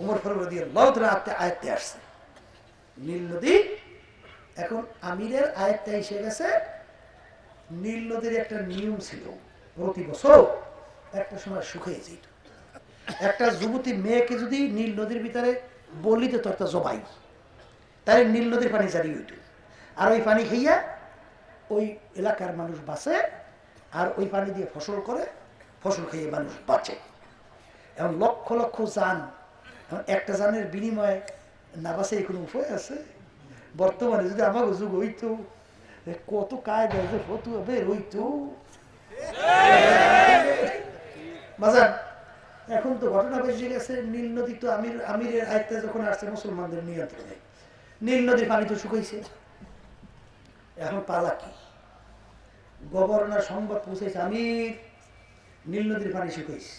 উমর ফারুক আয়ত্তে আসছে। নীল নদী, এখন আমিরের আয়ত্তে এসে গেছে। নীল নদীর একটা নিয়ম ছিল, প্রতি বছর একটা সময় শুকিয়ে যেত। একটা যুবতী মেয়েকে যদি নীল নদীর ভিতরে বলিতে তো একটা জবাই তাই নীল নদীর পানি জারি হইত। আর ওই পানি খাইয়া ওই এলাকার মানুষ বাঁচে, আর ওই পানি দিয়ে ফসল করে, ফসল খাইয়ে মানুষ বাঁচে। এখন লক্ষ লক্ষ যান একটা যানের বিনিময়ে না বাঁচে কোনো উপায় আছে? বর্তমানে যদি আমার যুগ হইতো কত কায়দা যে ফতুয়া বের হইতো। এখন তো ঘটনা বেশি গেছে, নীল নদী তো আমির, আমিরের আয়ত্তে যখন আসছে, মুসলমানদের নিয়ন্ত্রণে। নীল নদীর পানি তো শুকাইছে। এখন পালা কি? গভর্নর সংবাদ পৌঁছেছে আমির, নীল নদীর পানি শুকাইছে।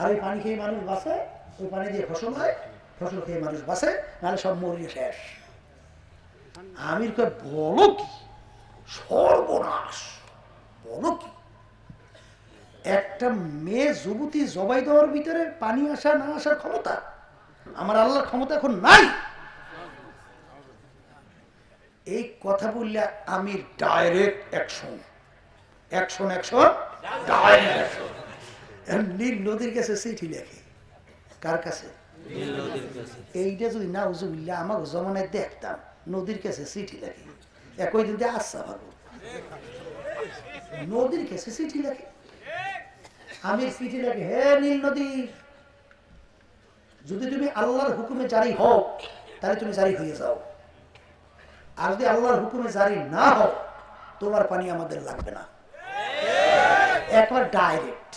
আর ওই পানি খেয়ে মানুষ বাঁচে ওই পানি দিয়ে ফসল হয়, ফসল খেয়ে মানুষ বাঁচে, নাহলে সব মরিয়ে শেষ। আমির কয়, বলো কি? সর্বনাশ। বলো কি? একটা মেয়ে যুবতী জবাই দেওয়ার ভিতরে পানি আসা, না আসার ক্ষমতা? আমার আল্লাহর ক্ষমতা এখন নাই। এই কথা বললে আমি direct action action action direct Nile নদীর কাছে চিঠি লেখে। কার কাছে? এইটা যদি না উজুবিল্লা আমার জমানায় দেখতাম, নদীর কাছে চিঠি লেখে। একই দিন দিয়ে আচ্ছা ভালো নদীর কাছে চিঠি লেখে। আমি চিঠি লেখে, হে নীল নদী, যদি তুমি আল্লাহর হুকুমে জারি হও, তাহলে তুমি জারি হয়ে যাও। আর যদি আল্লাহর হুকুমে জারি না হও, তোমার পানি আমাদের লাগবে না। একবার ডাইরেক্ট।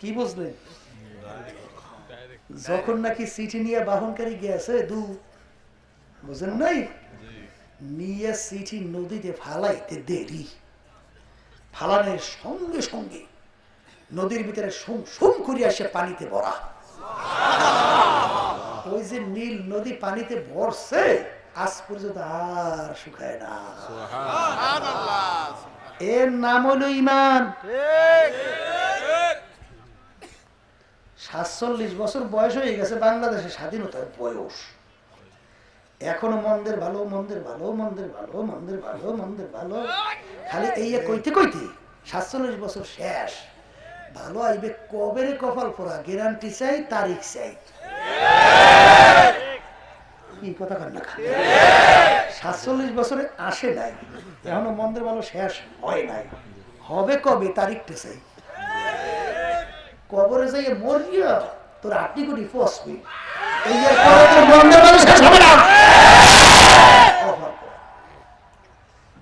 কি বুঝলেন? যখন নাকি চিঠি নিয়ে বাহনকারী গেছে দু বুঝেন নাই? নিয়ে চিঠি নদীতে ফালাইতে দেরি। ফালানোর সঙ্গে সঙ্গে নদীর ভিতরে সুম সুম করিয়া সে পানিতে ভরা। ওই যে নীল নদী পানিতে ভরছে আজ পর্যন্ত আর শুকায় না। এর নাম হলো ইমান। সাতচল্লিশ বছর বয়স হয়ে গেছে বাংলাদেশের স্বাধীনতার বয়স। এখনও মন্দের ভালো মন্দের ভালো মন্দের ভালো মন্দের ভালো মন্দের ভালো। খালি এই কইতে কইতে সাতচল্লিশ বছর শেষ। ভালো আইবে কবেরে কপাল পড়া? গ্যারান্টি চাই, তারিখ চাই। কি কথা কন না সাতচল্লিশ বছরে আসে নাই। এখনও মন্দের ভালো শেষ হয় নাই। হবে কবে? তারিখটা চাই। কবরে যাই মরিয়া তোর আটটি কোটি ফসবি।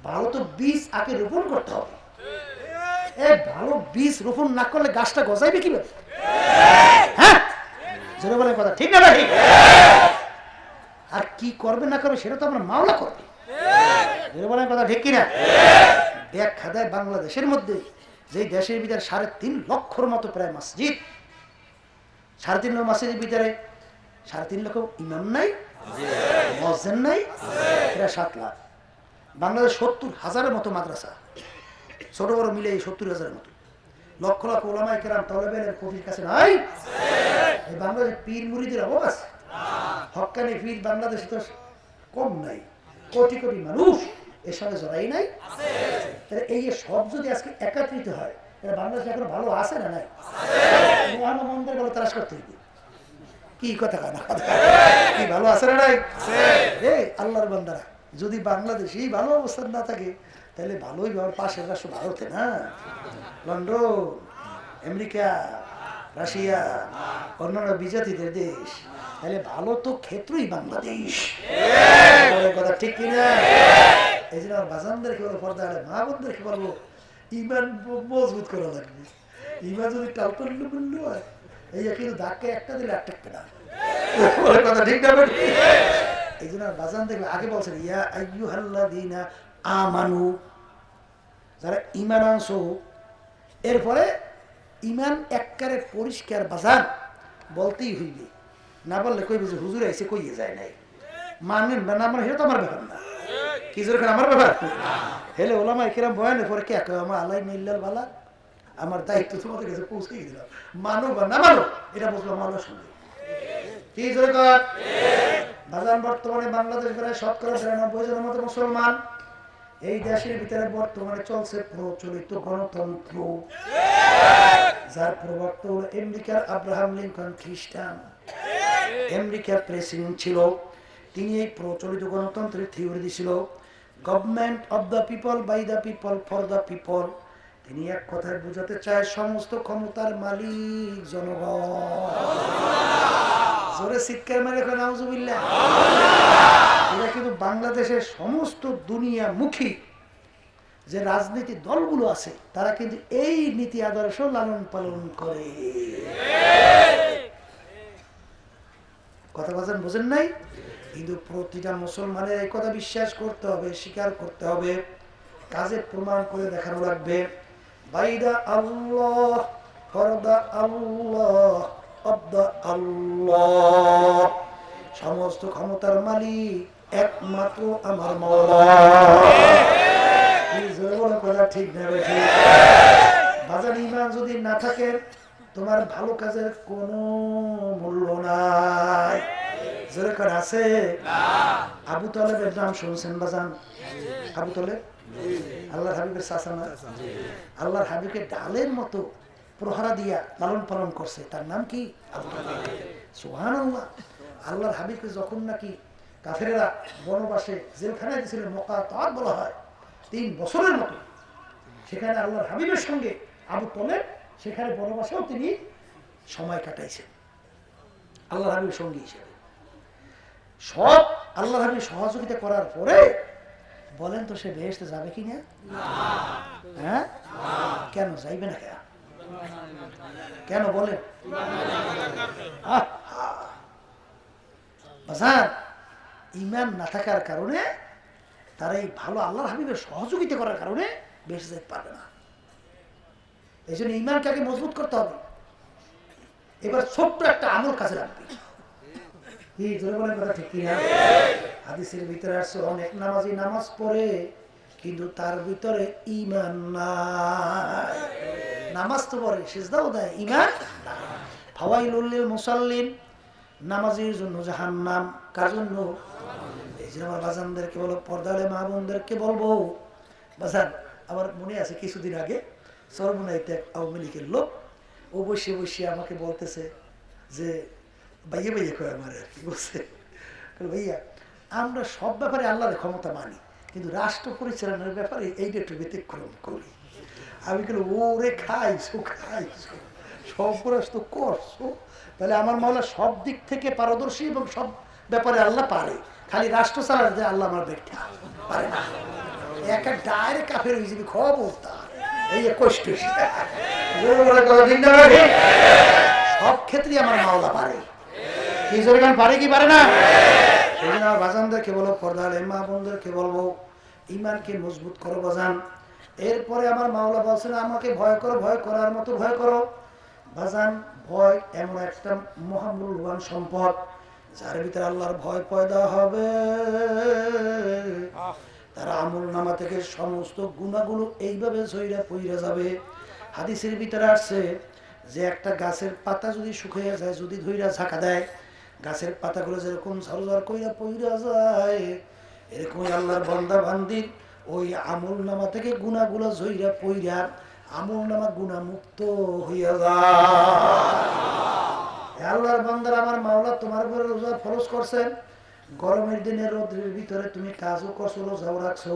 ভালো তো বীজ আগে রোপণ করতে হবে। এ, ভালো বীজ রোপণ না করলে গাছটা গজাইবে কীভাবে? হ্যাঁ? বলে কথা, ঠিক না আর কি করবে না করবে সেটা তো আমরা মামলা করবে। কথা, ঠিক কিনা? এক খাদায় বাংলাদেশের মধ্যে যে দেশের ভিতরে সাড়ে তিন লক্ষর মতো প্রায় মসজিদ, সাড়ে তিন লক্ষ মসজিদের ভিতরে সাড়ে তিন লক্ষ ইমাম নাই, মসজিদ নাই এরা সাত লাখ। বাংলাদেশ সত্তর হাজারের মতো মাদ্রাসা। ছোট বড় মিলে সত্তর হাজারের মতো। লক্ষ লক্ষ ওলামাই কেরাম, তলবেলের কবির কাছে নাই। এই বাংলাদেশ পীর মুড়িদের অভাব হকানি পীর বাংলাদেশে তো কম নাই। কোটি কোটি মানুষ এর সঙ্গে জড়াই নাই। তাহলে এই যে সব যদি আজকে একাত্রিত হয় তাহলে বাংলাদেশ এখন ভালো আছে না নাই? মহান মন্দির করতে হবে। কি কথা কানা কি ভালো আছে না নাই? আল্লাহর বান্দারা যদি বাংলাদেশেই ভালো অবস্থান না থাকে তাহলে ভালোই পাশের রাষ্ট্র ভারতে না? লন্ডন আমেরিকা রাশিয়া অন্যান্য বিজাতিদের দেশ। তাহলে ভালো তো ক্ষেত্রই বাংলাদেশ। কথা ঠিক কিনা? এই জন্য আমার বাজানদেরকে বলো পর্দা মা বোনদেরকে বলব ইমান মজবুত করা লাগবে। ইমান যদি টালপল্য মূল্য হয় এই কিন্তু ধাক্কা একটা দিলে আর টেকবে না। কথা ঠিক না? এই জন্য বাজান দেখবে আগে বলছেন ইয়া আইয়ুহাল্লাযীনা আমানু যারা ইমান আনছো এরপরে ইমান এককারে পরিষ্কার বাজান বলতেই হইবে। না বললে কইবে যে হুজুর আইসে কইয়ে যায় নাই। মানেন না মানে সেটা তো আমার ব্যাপার না। কি জোর আমার ব্যাপার? হেলে ওলামা কিরাম বয়ানের পরে কে কয়, আমার আলাই নিল্লাল বালা, আমার দায়িত্ব তোমাদের কাছে পৌঁছে দিলাম মানো বা না মানো, এটা বুঝলাম আলো শুনবে কি জোরে কর বাজান বর্তমানে বাংলাদেশ প্রায় শতকরা বিরানব্বই জনের মতো মুসলমান। এই দেশের ভিতরে বর্তমানে চলছে প্রচলিত গণতন্ত্র। যার প্রবর্তন হলো আমেরিকার আব্রাহাম লিঙ্কন খ্রিস্টান। আমেরিকার প্রেসিডেন্ট ছিল, তিনি এই প্রচলিত গণতন্ত্রের থিওরি দিছিল government of the people by the people for the people তিনি এক কথায় বোঝাতে চায়, সমস্ত ক্ষমতার মালিক জনগণ। জোরে চিৎকার মেরে কয় নাউজুবিল্লাহ। এটা কিন্তু বাংলাদেশের সমস্ত দুনিয়ামুখী যে রাজনীতি দলগুলো আছে, তারা কিন্তু এই নীতি আদর্শ লালন পালন করে। কথা বলছেন, বোঝেন নাই? কিন্তু প্রতিটা মুসলমানের এই কথা বিশ্বাস করতে হবে, স্বীকার করতে হবে। কাজে প্রমাণ করে দেখানো লাগবে। বাইদা আল্লাহ, ফরদা আল্লাহ অব্দা আল্লাহ। সমস্ত ক্ষমতার মালিক একমাত্র আমার মৌলা কথা ঠিক ঠিক। বাজার ইমান যদি না থাকে, তোমার ভালো কাজের কোনো মূল্য নাই। জোরে করে আছে, আবু তলেবের নাম শুনছেন বাজান আবু তলেব? আল্লাহর হাবিবের শাসানা আল্লাহর হাবিবকে ডালের মতো প্রহারা দিয়া লালন পালন করছে। তার নাম কি? আবু তালেব। সুহান আল্লাহ আল্লাহর হাবিবকে যখন নাকি কাফেরেরা বনবাসে জেলখানায় দিয়েছিলেন মক্কা তার বলা হয়, তিন বছরের মতো। সেখানে আল্লাহর হাবিবের সঙ্গে আবু তলেব, সেখানে বনবাসেও তিনি সময় কাটাইছেন। আল্লাহ হাবিবের সঙ্গী হিসেবে। সব আল্লাহ হাবিব সহযোগিতা করার পরে বলেন তো সে বেহেস্তে যাবে কি না? হ্যাঁ? কেন? যাইবে না কেন? কেন বলেন। বাজার ইমান না থাকার কারণে তারা এই ভালো আল্লাহর হাবিবের সহযোগিতা করার কারণে বেঁচে যেতে পারবে না। এই জন্য ইমানকে আগে মজবুত করতে হবে। এবার ছোট্ট একটা আমল কাজে লাগবে। কি নামাজি তো পড়ে দেয় কার জন্য? এই যে আমার বাজানদেরকে বলো পর্দালে মা বোনদেরকে বলব, বাজান আমার মনে আছে কিছুদিন আগে সরমনাইতে এক আওয়ামী লীগের লোক, ও বসে বসে আমাকে বলতেছে যে, ভাইয়া ভাইয়া, কয় আমার আর কি বলছে। ভাইয়া, আমরা সব ব্যাপারে আল্লাহর ক্ষমতা মানি, কিন্তু রাষ্ট্র পরিচালনার ব্যাপারে এইটা একটু ব্যতিক্রম করি। আমি কেন ওরে খাইছো খাইছো সব রাষ্ট্র করছ তাহলে আমার মাওলা সব দিক থেকে পারদর্শী এবং সব ব্যাপারে আল্লাহ পারে, খালি রাষ্ট্র চালাতে আল্লাহ আমার ব্যক্তি পারে না। এক এক ডাইরেক্ট কাফের হয়ে যাবি খবর তা এই কষ্ট সব ক্ষেত্রে আমার মাওলা পারে কি জোরে গান পারে কি পারে না মজবুত করো বাজান এরপরে আমার মাওলা বলছেন আমাকে ভয় করো ভয় করার মতো ভয় করো বাজান ভয় এমন একটা মহামূল্যবান সম্পদ যার ভিতরে আল্লাহর ভয় পয়দা হবে তারা আমল নামা থেকে সমস্ত গুণাগুলো এইভাবে সইরা পইরা যাবে। হাদিসের ভিতরে আসছে যে একটা গাছের পাতা যদি শুকিয়ে যায়, যদি ধইরা ঝাঁকা দেয়, গাছের পাতাগুলো যেরকম ঝরঝর কইরা পইরা যায়, এরকমই আল্লাহর বন্দা বান্দির ওই আমল নামা থেকে গুণাগুলো ঝইরা পইরা আমল নামা গুণা মুক্ত হইয়া যায়। আল্লাহর বান্দার, আমার মাওলা তোমার উপরে রোজা ফরজ করছেন। গরমের দিনে রোদ্রের ভিতরে তুমি কাজও করছ, রোজাও রাখছো।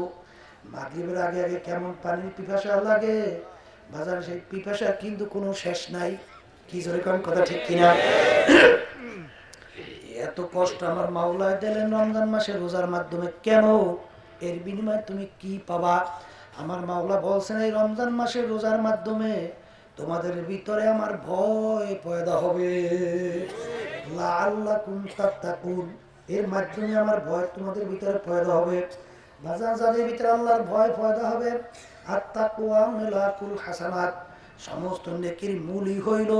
মাগরিবের আগে আগে কেমন পানির পিপাসা লাগে? বাজারে সেই পিপাসার কিন্তু কোনো শেষ নাই। কি জোরে কম কথা ঠিক কিনা? এত কষ্ট আমার মাওলায় দিলেন রমজান মাসে রোজার মাধ্যমে কেন? এর বিনিময়ে তুমি কি পাবা? আমার মাওলা বলছেন, এই রমজান মাসে রোজার মাধ্যমে তোমাদের ভিতরে আমার ভয় পয়দা হবে। লাআল্লাকুম তাত্তাকুন। এর মাধ্যমে আমার ভয় তোমাদের ভিতরে পয়দা হবে। বাজার যাদের ভিতরে আল্লাহর ভয় পয়দা হবে আর তাকুয়া মেলাকুল হাসানাত, সমস্ত নেকির মূলই হইল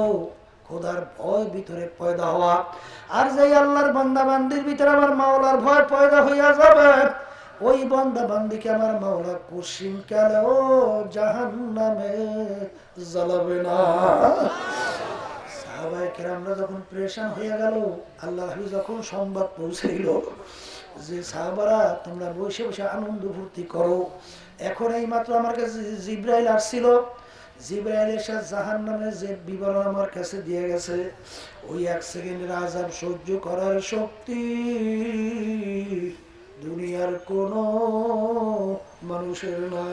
খোদার ভয় ভিতরে পয়দা হওয়া। আর যেই আল্লাহর বান্দা বান্দির ভিতরে আমার মাওলার ভয় পয়দা হইয়া যাবে, ওই বান্দা বান্দিকে আমার মাওলা কুসিম কালেও জাহান নামে জ্বালাবে না। সাহাবায়ে কেরামরা যখন প্রেশান হয়ে গেল আল্লাহ যখন সংবাদ পৌঁছাইল যে, সাহাবারা, তোমরা বসে বসে আনন্দ ফুর্তি করো। এখন এই মাত্র আমার কাছে জিব্রাইল আসছিল। জিব্রাইল এসে জাহান নামে যে বিবরণ আমার কাছে দিয়ে গেছে, ওই এক সেকেন্ডের আজাব সহ্য করার শক্তি দুনিয়ার কোন মানুষের না।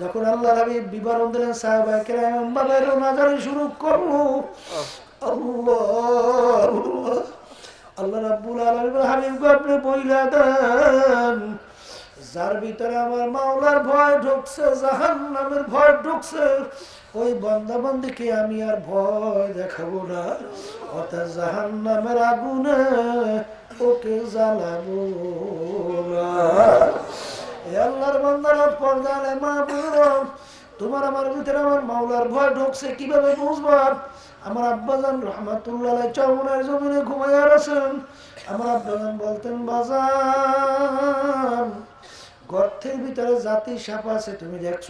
যখন আল্লাহ নবী বিবরণ দিলেন, সাহাবায়ে কেরাম ভাবে রোনাজারি শুরু করল আল্লাহ। আল্লাহ রাব্বুল আলামিন হাবিবকে আপনি বইলা দেন, যার ভিতরে আমার মাওলার ভয় ঢুকছে, জাহান্নামের ভয় ঢুকছে, ওই বান্দা বান্দিকে আমি আর ভয় দেখাবো না। অর্থাৎ জাহান্নামের আগুনে ওকে জ্বালাবো না। আল্লাহর বান্দারা পর্দারে মা তোমার আমার ভিতরে আমার মাওলার ভয় ঢুকছে, কীভাবে বুঝবা? আমার আব্বাজান রহমাতুল্লাহ চৌমনের জমিনে ঘুমাইয়া আছেন আমার আব্বাজান বলতেন, বাজান, গর্তের ভিতরে জাতি সাপ আছে, তুমি দেখছ?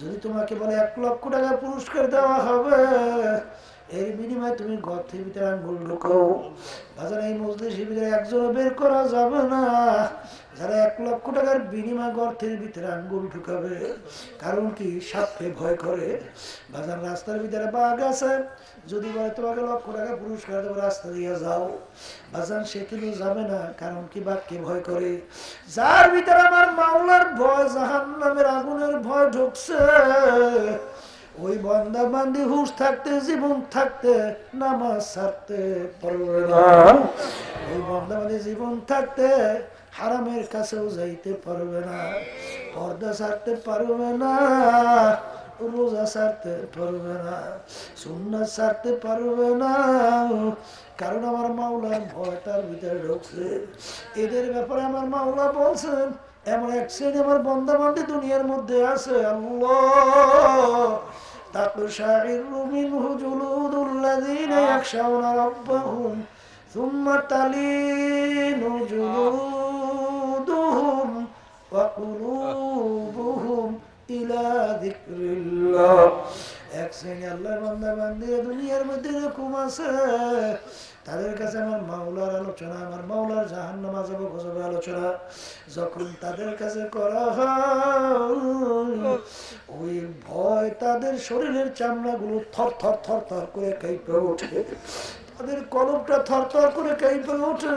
যদি তোমাকে বলে এক লক্ষ টাকা পুরস্কার দেওয়া হবে এর বিনিময়ে তুমি গর্তের ভিতরে আঙ্গুল ঢুকাও। বাজার এই মজলিসের ভিতরে একজন বের করা যাবে না। যারা এক লক্ষ টাকার বিনিময় গর্তের ভিতরে আঙ্গুল ঢুকাবে কারণ কি? সাপে ভয় করে। বাজার রাস্তার ভিতরে বাঘ আছে। যদি বলে তোমাকে লক্ষ টাকা পুরস্কার দেবো রাস্তা দিয়ে যাও। বাজার সে কিন্তু যাবে না কারণ কি? বাঘকে ভয় করে। যার ভিতরে আমার মাওলার ভয় জাহান নামের আগুনের ভয় ঢুকছে। ওই বন্দা বান্দি হুশ থাকতে জীবন থাকতে নামাজ ছাড়তে পারবে না। ওই বন্দা বান্দি জীবন থাকতে হারামের কাছেও যাইতে পারবে না। পর্দা ছাড়তে পারবে না রোজা ছাড়তে পারবে না সুন্নাত ছাড়তে পারবে না। কারণ আমার মাওলার ভয় তার ভিতরে ঢুকছে। এদের ব্যাপারে আমার মাওলা বলছেন এমন এক শ্রেণি আমার বন্ধা বান্ধব দুনিয়ার মধ্যে আছে আল্লাহ। تقشعر منه جلود الذين يخشون ربهم ثم تلين جلودهم وقلوبهم إلى ذكر الله এক শ্রেণি আল্লাহর বান্দা বান্দিরা দুনিয়ার মধ্যে এরকম আছে। তাদের কাছে আমার মাওলার আলোচনা, আমার মাওলার জাহান্নাম আযাব গজবের আলোচনা। যখন তাদের কাছে করা ওই ভয় তাদের শরীরের চামড়াগুলো থর থর থর থর করে কেঁপে ওঠে। তাদের কলমটা থর থর করে কেঁপে ওঠে।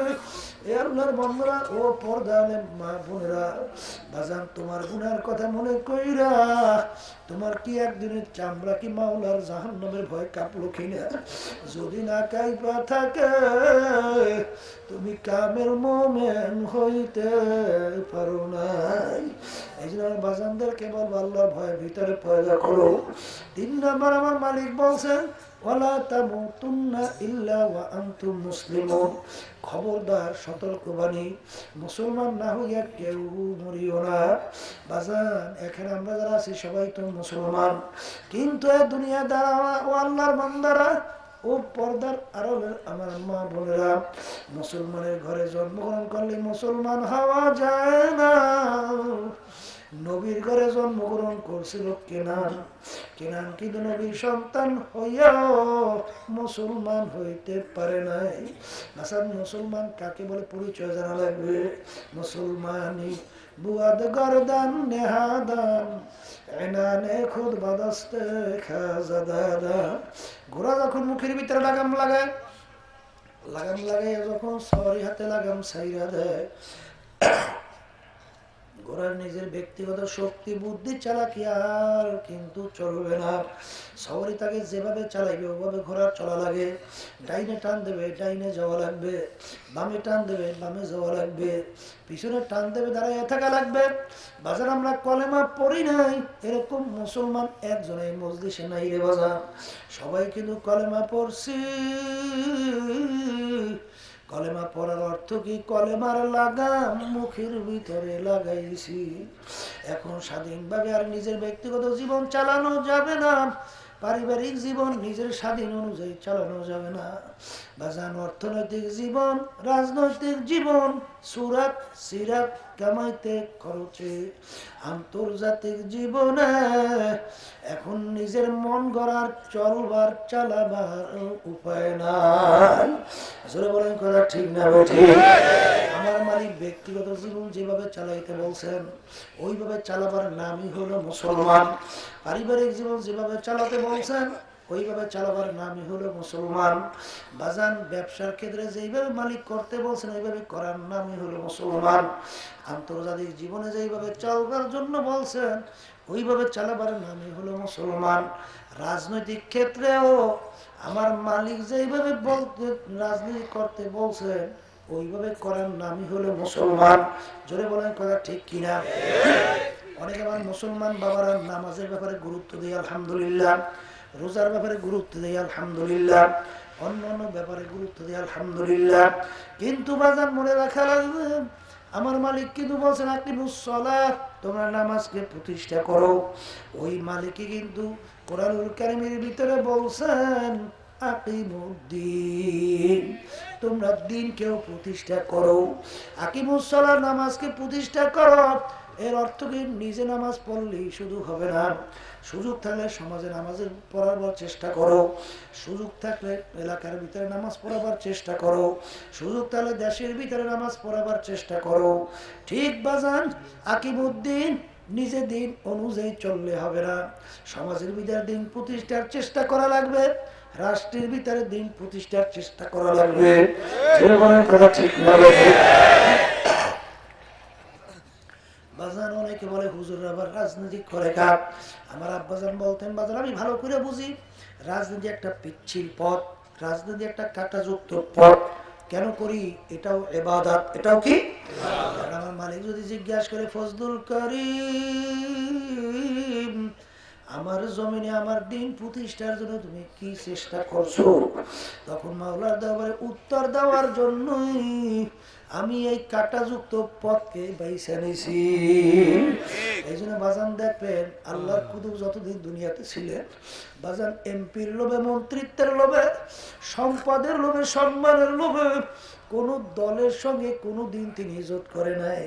এ আল্লাহর বন্ধুরা, ও পর্দানে মা বোনেরা, বাজান, তোমার গুনার কথা মনে কইরা, তোমার কি একদিনের চামড়া কি মাওলার জাহান নামের ভয় কাঁপলো কিনা? যদি না কাইপা থাকে, তুমি কামের মোমেন হইতে পারো নাই। এই জন্য ভয়ের ভিতরে তিন নম্বর আমার মালিক বলছেন, ওয়ালা খবরদার মুসলমান না হইয়া কেউ মরিও না। বাজান, এখানে আমরা যারা আছি, সবাই তো মুসলমান। কিন্তু দুনিয়া দ্বারা ও বান্দারা ও পর্দার আড়ালের আমার মা বোনেরা, মুসলমানের ঘরে জন্মগ্রহণ করলে মুসলমান হওয়া যায় না। নবীর ঘরে জন্মগ্রহণ করছিল কেনান। কেনান কিন্তু নবীর সন্তান হইয়াও মুসলমান হইতে পারে নাই। আসাম মুসলমান কাকে বলে পরিচয় জানা লাগবে মুসলমানি বুয়াদ গরদান, নেহাদান, এনানে খুদ বাদস্তে, খাজাদাদা। ঘোড়া যখন মুখের ভিতরে লাগাম লাগায় লাগাম লাগাই যখন সরি হাতে লাগাম সাইরা দেয়। ঘোড়ার নিজের ব্যক্তিগত শক্তি, বুদ্ধি, চালাকি আর কিন্তু চলবে না। সবারই তাকে যেভাবে চালাইবে, ওভাবে ঘোড়ার চলা লাগে। ডাইনে টান দেবে, ডাইনে যাওয়া লাগবে। বামে টান দেবে, বামে যাওয়া লাগবে। পিছনে টান দেবে দাঁড়াইয়া থাকা লাগবে। বাজার আমরা কলেমা পড়ি নাই, এরকম মুসলমান একজন এই মজলিসে নাই রে বাজার। সবাই কিন্তু কলেমা পড়ছি। কলেমা পড়ার অর্থ কি? কলেমার লাগাম মুখের ভিতরে লাগাইছি। এখন স্বাধীনভাবে আর নিজের ব্যক্তিগত জীবন চালানো যাবে না। পারিবারিক জীবন নিজের স্বাধীন অনুযায়ী চালানো যাবে না। বাজান অর্থনৈতিক জীবন, রাজনৈতিক জীবন, সুরাত, সিরাত কামাইতে খরচে আন্তর্জাতিক জীবনে এখন নিজের মন গড়ার চলবার, চালাবার উপায় নাই। বলেন কথা ঠিক না ঠিক আমার মালিক ব্যক্তিগত জীবন যেভাবে চালাইতে বলছেন, ওইভাবে চালাবার নামই হলো মুসলমান। পারিবারিক জীবন যেভাবে চালাতে বলছেন ওইভাবে চালাবার নামই হলো মুসলমান। বাজান ব্যবসার ক্ষেত্রে যেইভাবে মালিক করতে বলছেন, ওইভাবে করার নামই হলো মুসলমান। আন্তর্জাতিক জীবনে যেইভাবে চলবার জন্য বলছেন, ওইভাবে চালাবার নামই হলো মুসলমান। রাজনৈতিক ক্ষেত্রেও আমার মালিক যেইভাবে বলতে, রাজনীতি করতে বলছেন, ওইভাবে করার নামই হলো মুসলমান। জোরে বলেন কথা ঠিক কিনা? অনেক আমার মুসলমান বাবারা নামাজের ব্যাপারে গুরুত্ব দেয়, আলহামদুলিল্লাহ। রোজার ব্যাপারে গুরুত্ব দেয় আলহামদুলিল্লাহ। অন্য অন্য ব্যাপারে গুরুত্ব দেয় আলহামদুলিল্লাহ। কিন্তু বাজার মনে রাখা লাগবে আমার মালিক কিন্তু বলছেন আপনি মুসলা তোমরা নামাজকে প্রতিষ্ঠা করো। ওই মালিকই কিন্তু কোরআনুল কারিমের ভিতরে বলছেন আকিমুদ্দিন তোমরা দিনকেও প্রতিষ্ঠা করো। আকিমুসলার নামাজকে প্রতিষ্ঠা করো। এর অর্থ কি নিজে নামাজ পড়লেই শুধু হবে না। সুযোগ থাকলে সমাজে নামাজের পড়াবার চেষ্টা করো। সুযোগ থাকলে এলাকার ভিতরে নামাজ পড়াবার চেষ্টা করো। সুযোগ থাকলে দেশের ভিতরে নামাজ পড়াবার চেষ্টা করো। ঠিক বাজান, আকিমুদ্দিন, নিজে দিন অনুযায়ী চললে হবে না। সমাজের ভিতরে দিন প্রতিষ্ঠার চেষ্টা করা লাগবে। রাষ্ট্রের ভিতরে দিন প্রতিষ্ঠার চেষ্টা করা লাগবে। ঠিক বেঠিক? বাজান অনেকে বলে হুজুর আবার রাজনীতি করে কাপ আমার আব্বাজান বলতেন বাজান আমি ভালো করে বুঝি রাজনীতি একটা পিচ্ছিল পথ রাজনীতি একটা কাটাযুক্ত পথ। কেন করি? এটাও এবাদাত এটাও কি? আমার মালিক যদি জিজ্ঞাসা করে ফজলুল করিম আমার জমিনে আমার দিন প্রতিষ্ঠার জন্য তুমি কি চেষ্টা করছ? তখন মাওলার দরবারে উত্তর দেওয়ার জন্যই আমি এই কাটাযুক্ত পথকে বাইসা নিছি এই জন্য বাজান দেখবেন আল্লাহর কুতুব যতদিন দুনিয়াতে ছিলেন বাজান এমপির লোভে মন্ত্রিত্বের লোভে সম্পদের লোভে সম্মানের লোভে কোন দলের সঙ্গে কোনো দিন তিনি ইজত করে নাই।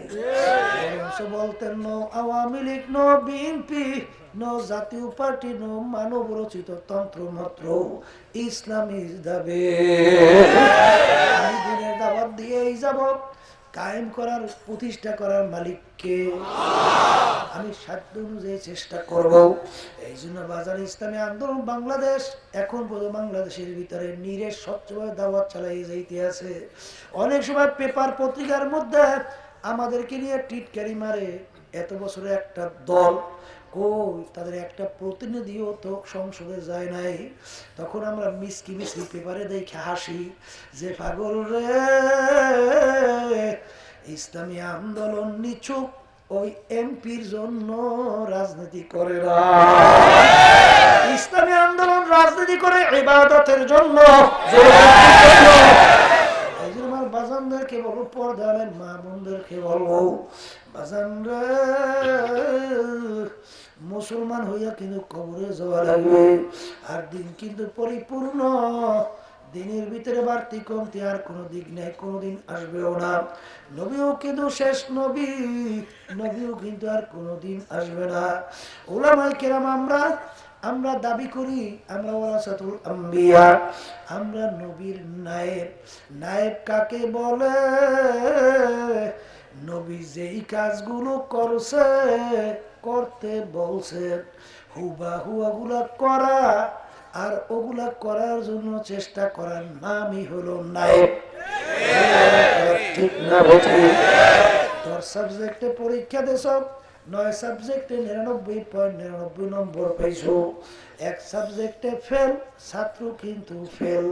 বলতেন no Awami League no BNP Jatiya Party no মানব রচিত তন্ত্র মাত্র। ইসলাম ইজ দাবে আমি দিনের দাবাত দিয়েই যাব। কায়েম করার, প্রতিষ্ঠা করার মালিককে। আমি সাধ্য অনুযায়ী চেষ্টা করব। এই জন্য বাজার ইসলামী আন্দোলন বাংলাদেশ, এখন পর্যন্ত বাংলাদেশের ভিতরে নিরের স্বচ্ছভাবে দাওয়াত চালাই যাইতে আছে। অনেক সময় পেপার পত্রিকার মধ্যে আমাদেরকে নিয়ে টিটকারি মারে। এত বছরে একটা দল, কই, তাদের একটা প্রতিনিধিও তো সংসদে যায় নাই। তখন আমরা মিসকি মিসকি পেপারে দেখে হাসি, যে পাগল রে, ইসলামী আন্দোলন নিচুক ওই এমপির জন্য রাজনীতি করে না। ইসলামী আন্দোলন রাজনীতি করে ইবাদতের জন্য। বাজানদেরকে বলব পর্দালের মা বোনদেরকে বলব বাজান মুসলমান হইয়া কিন্তু কবরে যাওয়া লাগবে। আর দিন কিন্তু পরিপূর্ণ। দিনের ভিতরে বাড়তি কমতি আর কোনো দিক নাই কোনোদিন আসবেও না। নবীও কিন্তু শেষ নবী নবীও কিন্তু আর কোনোদিন আসবে না। ওলামাই কেরাম আমরা আমরা দাবি করি আমরা ওয়ারাসাতুল আম্বিয়া আমরা নবীর নায়েব। নায়েব কাকে বলে? নবী যেই কাজগুলো করছে, করতে বলছে হুবা হুয়াগুলা করা আর ওগুলা করার জন্য চেষ্টা করার নামই হলো নায়েব ঠিক পরীক্ষা দেশ নয় সাবজেক্টে নিরানব্বই পয়েন্ট নিরানব্বই নম্বর পাইছো। এক সাবজেক্টে ফেল ছাত্র কিন্তু ফেল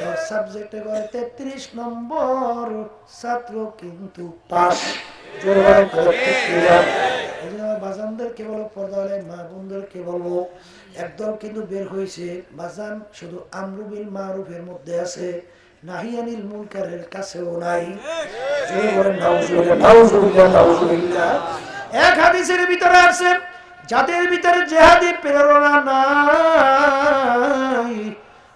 তোর সাবজেক্টে করে তেত্রিশ নম্বর ছাত্র কিন্তু পাস। জন্য বাজানদেরকে বলো পর্দালে মা বোনদেরকে বলব একদল কিন্তু বের হয়েছে। বাজান শুধু আমরুবিল মারুফের মধ্যে আছে নাহিয়ানিল মুনকারের কাছেও নাই। এক হাদিসের ভিতরে আছে যাদের ভিতরে জেহাদি প্রেরণা নাই,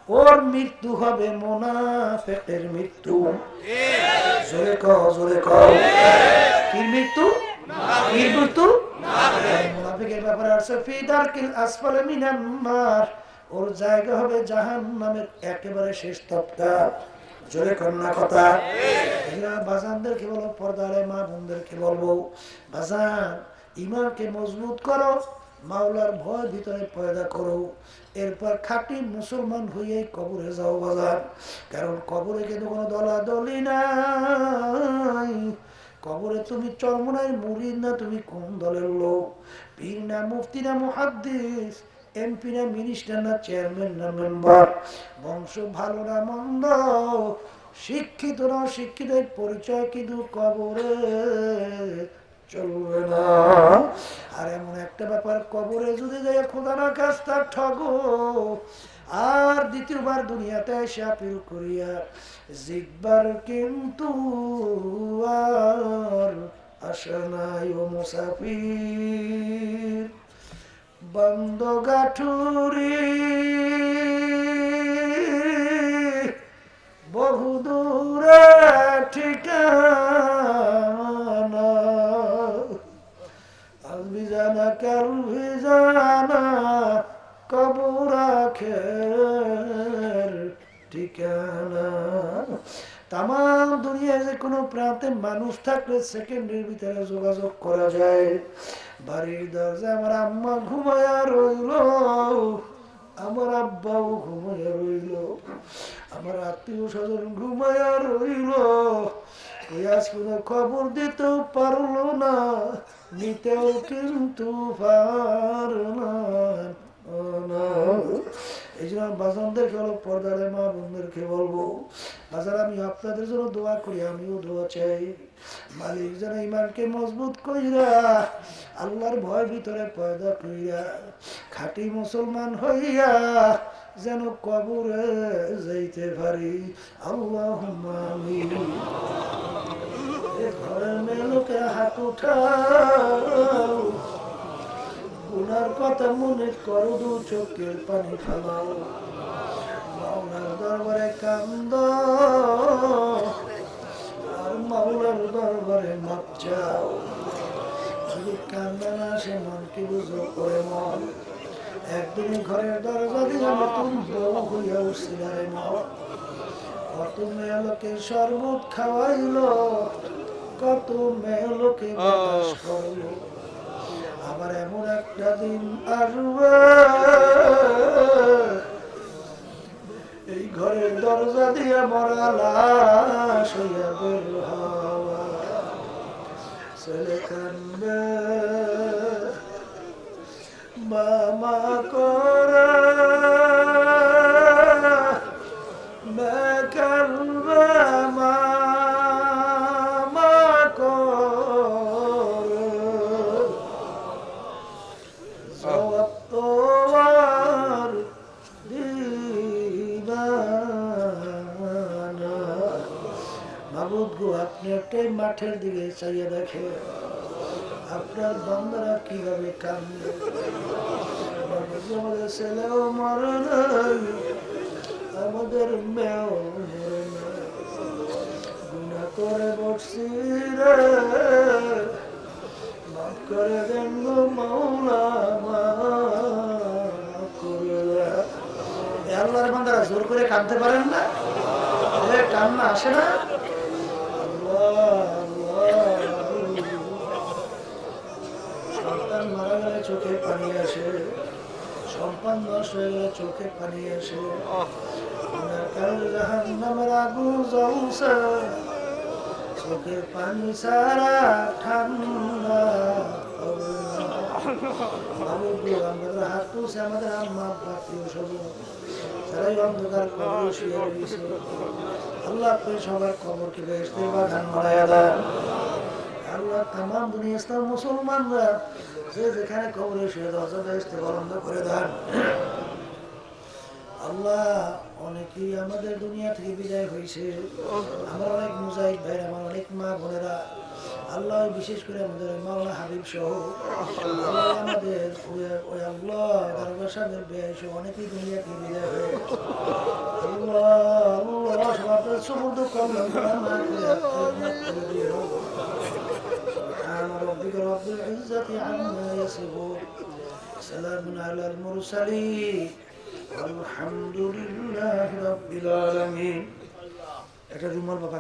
ওর মৃত্যু হবে মোনাফেকের মৃত্যু। জোরে কও জোরে কও। কি মৃত্যু? কি মৃত্যু? মুনাফিকের ব্যাপারে আছে ফি দারকিল আসফালে মিনান নার। ওর জায়গা হবে জাহান্নামের একেবারে শেষ তপ্তা জোরে কন্যা কথা। বাজানদেরকে বলো, পর্দারে মা বোনদেরকে বলব, বাজান ইমানকে মজবুত করো, মাওলার ভয় ভিতরে পয়দা করো। এরপর খাঁটি মুসলমান হয়ে কবরে যাও বাজার। কারণ কবরে কিন্তু কোনো দলাদলি নাই। কবরে তুমি চরমনাই মুড়ি না, তুমি কোন দলের লোক? পীর না মুফতি না মুহাদ্দিস, এমপি না মিনিস্টার না চেয়ারম্যান না মেম্বার। বংশ ভালো না মন্দ, শিক্ষিত না শিক্ষিত পরিচয় কিন্তু কবরে চলবে না। আর এমন একটা ব্যাপার, কবরে যদি যাই খোদা না কাজটা ঠগ। আর দ্বিতীয়বার দুনিয়াতে এসে আপিল করিয়া জিতবার কিন্তু আর আশা নাই ও মুসাফির। বন্ধ গাঠুরি বহু দূরে আলবি জানা কালবি খের ঠিকানা। তাম দুনিয়ায় যে কোনো প্রান্তে মানুষ থাকলে সেকেন্ডের ভিতরে যোগাযোগ করা যায়। বাড়ির দরজা আমার আম্মা ঘুমায়া রইল, আমার আব্বাও ঘুমায়া রইল, আমার আত্মীয় স্বজন ঘুমায়া রইল। আজ কোনো খবর দিতেও পারল না। নিতেও কিন্তু পারল না এই জন্য বাজানদেরকে বলো পর্দারে মা বোনদেরকে বলব। বাজার আমি আপনাদের জন্য দোয়া করি, আমিও দোয়া চাই। মালিক যেন ইমানকে মজবুত কইরা, আল্লাহর ভয় ভিতরে পয়দা কইরা, খাঁটি মুসলমান হইয়া যেন কবরে যাইতে পারি। আল্লাহ ঘরের মেয়ে হাত উঠাও। গুনার কথা মনে করো, দু চোখের পানি ফেলাও। মাওলার দরবারে কান্দ। আর মাওলার দরবারে মাপ চাও। যদি কান্দা না সে মনকে বুঝো করে মন। একদিন ঘরের দরজা নতুন বউ হইয়া লোকে শরবত খাওয়াইলো। কত মেহলোকে লোকে আবার এমন একটা দিন আসবে। এই ঘরের দরজা দিয়ে মরা আপনার বন্ধরা কীভাবে কান্দে আমাদের ছেলেও মরে নাই আমাদের মেয়েও মরে নাই গুণা করে বসছি রে, মাফ করে দেন গো মাওলা। আল্লাহর বান্দারা জোর করে কাঁদতে পারেন না? কান্না আসে না? পানি আসে সম্পান নষ্ট হয়ে গেলে চোখে পানি আসে। গুনার কারণে জাহান্নামের আগুন জ্বলছে চোখের পানি সারা ঠান্ডা আমাদের হাত তুলছে আমাদের আম্মা আব্বা স্বজন তারাই অন্ধকার কবর শুয়ে রয়েছে। আল্লাহ সবার কবরকে বেসতে বাগান আল্লাহ তাম দুনিয়াস্তার মুসলমানরা যে যেখানে কবরে সে দরজা বেসতে বন্ধ করে দেন। আল্লাহ অনেকেই আমাদের দুনিয়া থেকে বিদায় হয়েছে। আমার অনেক মুজাহিদ ভাই আমার অনেক মা বোনেরা, আল্লাহ বিশেষ করে আমাদের মাওলা হাবিব সহ আমাদের ওই আল্লাহ দারোগা সাহেবের বিয়ে সহ অনেকেই দুনিয়া থেকে বিদায় হয়ে আল্লাহ আল্লাহ, সবার সমুদ্র কম ربك رب العزة عما يصفون سلام على المرسلين والحمد لله رب العالمين এটা রুমাল বাবা